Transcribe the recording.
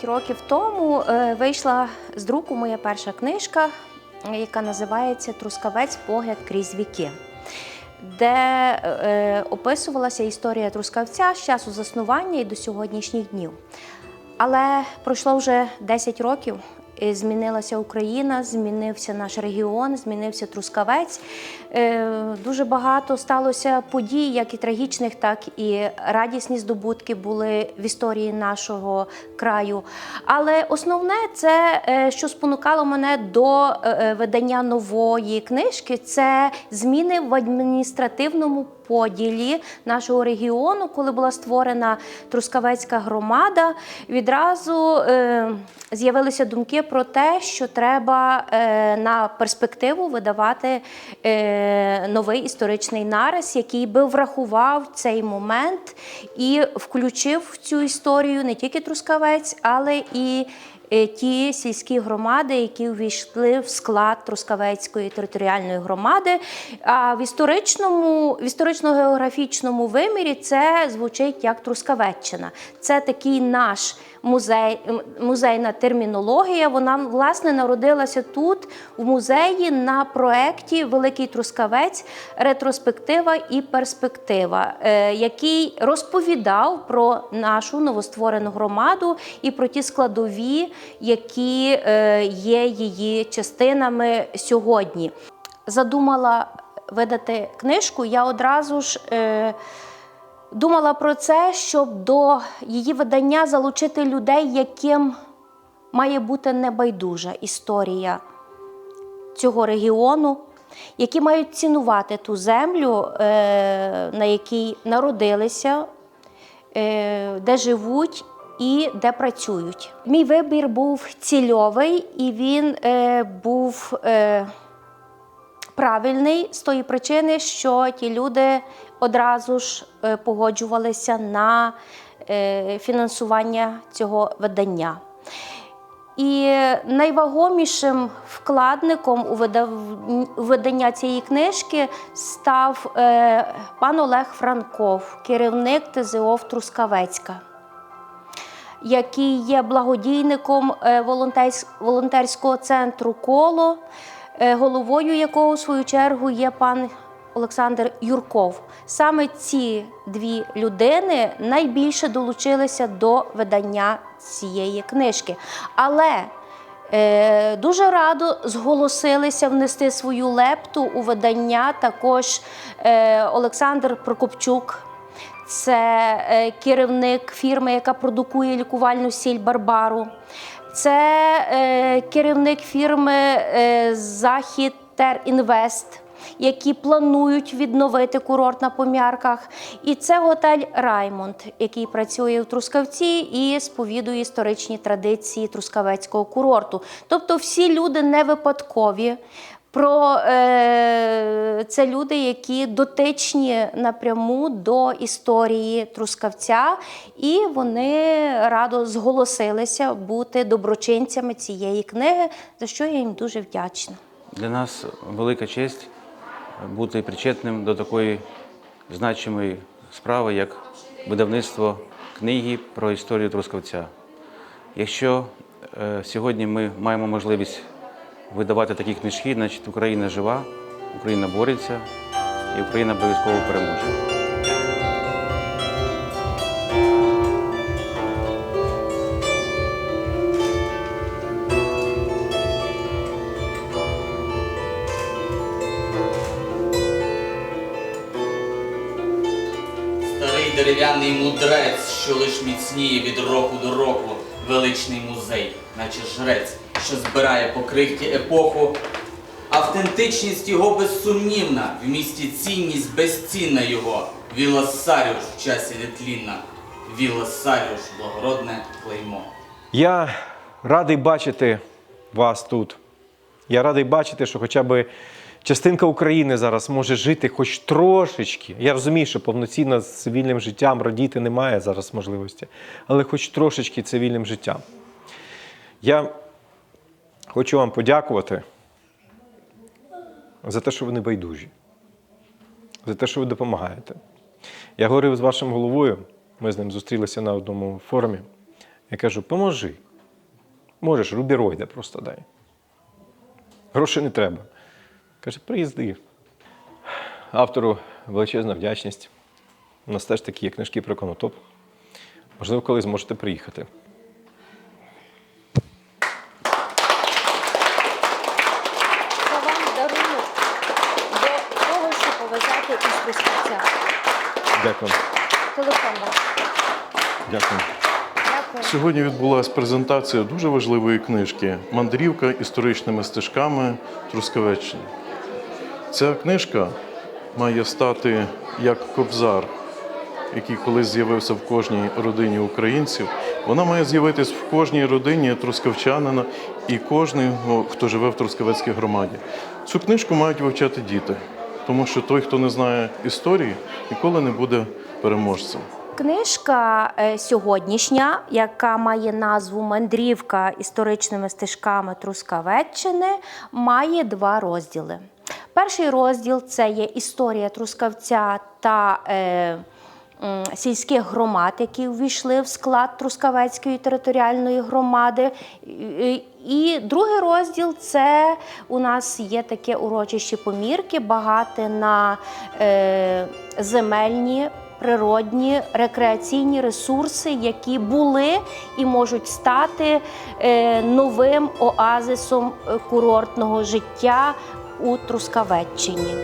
10 років тому е, вийшла з друку моя перша книжка, яка називається Трускавець погляд крізь віки, де е, описувалася історія Трускавця з часу заснування і до сьогоднішніх днів. Але пройшло вже 10 років. І Змінилася Україна, змінився наш регіон, змінився Трускавець. Е, Дуже багато сталося подій, як і трагічних, так і радісні здобутки були в історії нашого краю. Але основне, це е, що спонукало мене до е, е, видання нової книжки, це зміни в адміністративному поділі нашого регіону, коли була створена Трускавецька громада, відразу е, з'явилися думки про те, що треба е, на перспективу видавати е, новий історичний нарис, який би врахував цей момент і включив в цю історію не тільки Трускавець, але і ті сільські громади, які увійшли в склад Трускавецької територіальної громади. А в історичному, в історично-географічному вимірі це звучить як Трускавеччина. Це такий наш музей, музейна термінологія. Вона власне народилася тут, в музеї, на проєкті Великий Трускавець, ретроспектива і перспектива, е, який розповідав про нашу новостворену громаду і про ті складові, які е, є її частинами сьогодні. Задумала видати книжку, я одразу ж. Е, Думала про це, щоб до її видання залучити людей, яким має бути небайдужа історія цього регіону, які мають цінувати ту землю, е, на якій народилися, де живуть і де працюють. Мій вибір був цільовий, і він е, був. Е, правильний з тої причини, що ті люди одразу ж е, погоджувалися на е, фінансування цього видання. І найвагомішим вкладником у видання цієї книжки став е, пан Олег Франков, керівник ТЗО в Трускавецька який є благодійником е, волонтерського центру Коло, е, головою якого, в свою чергу, є пан Олександр Юрков. Саме ці дві людини найбільше долучилися до видання цієї книжки. Але Е, Дуже радо зголосилися внести свою лепту у видання також Олександр Прокопчук, це е, керівник фірми, яка продукує лікувальну сіль Барбару. Це е, керівник фірми е, Захід Терінвест, які планують відновити курорт на пом'ярках. І це готель Раймонд, який працює в Трускавці і сповідує історичні традиції Трускавецького курорту. Тобто всі люди не випадкові. Про е, це люди, які дотичні напряму до історії Трускавця, і вони радо зголосилися бути доброчинцями цієї книги, за що я їм дуже вдячна. Для нас велика честь бути причетним до такої значимої справи, як видавництво книги про історію Трускавця. Якщо е, сьогодні ми маємо можливість видавати такі книжки, значить Україна жива, Україна бореться і Україна обов'язково переможе. Дерев'яний мудрець, що лиш міцніє від року до року, величний музей, наче жрець, що збирає по крихті епоху. Автентичність його безсумнівна, в місті цінність безцінна його. Віла в часі нетлінна, Віла Сарюш благородне клеймо. Я радий бачити вас тут. Я радий бачити, що хоча б частинка України зараз може жити хоч трошечки. Я розумію, що повноцінно з цивільним життям радіти немає зараз можливості, але хоч трошечки цивільним життям. Я хочу вам подякувати за те, що ви не байдужі, за те, що ви допомагаєте. Я говорив з вашим головою, ми з ним зустрілися на одному форумі. Я кажу, поможи. Можеш, рубіроїда просто дай. Грошей не треба. Каже, приїзди. Автору величезна вдячність. У нас теж такі є книжки про конотоп. Можливо, коли зможете приїхати. Це вам дарунок до того, що повезете із Трускавця. Дякую. Телефон. Дякую. Дякую. Сьогодні відбулася презентація дуже важливої книжки Мандрівка історичними стежками Трускавеччини. Ця книжка має стати як кобзар, який колись з'явився в кожній родині українців. Вона має з'явитись в кожній родині трускавчанина і кожного, хто живе в Трускавецькій громаді. Цю книжку мають вивчати діти, тому що той, хто не знає історії, ніколи не буде переможцем. Книжка е, сьогоднішня, яка має назву Мандрівка історичними стежками Трускавеччини, має два розділи. Перший розділ це є історія Трускавця та е, сільських громад, які увійшли в склад Трускавецької територіальної громади. І- другий розділ це у нас є таке урочище помірки, багате на е, земельні природні рекреаційні ресурси, які були і можуть стати е, новим оазисом курортного життя у Трускавеччині.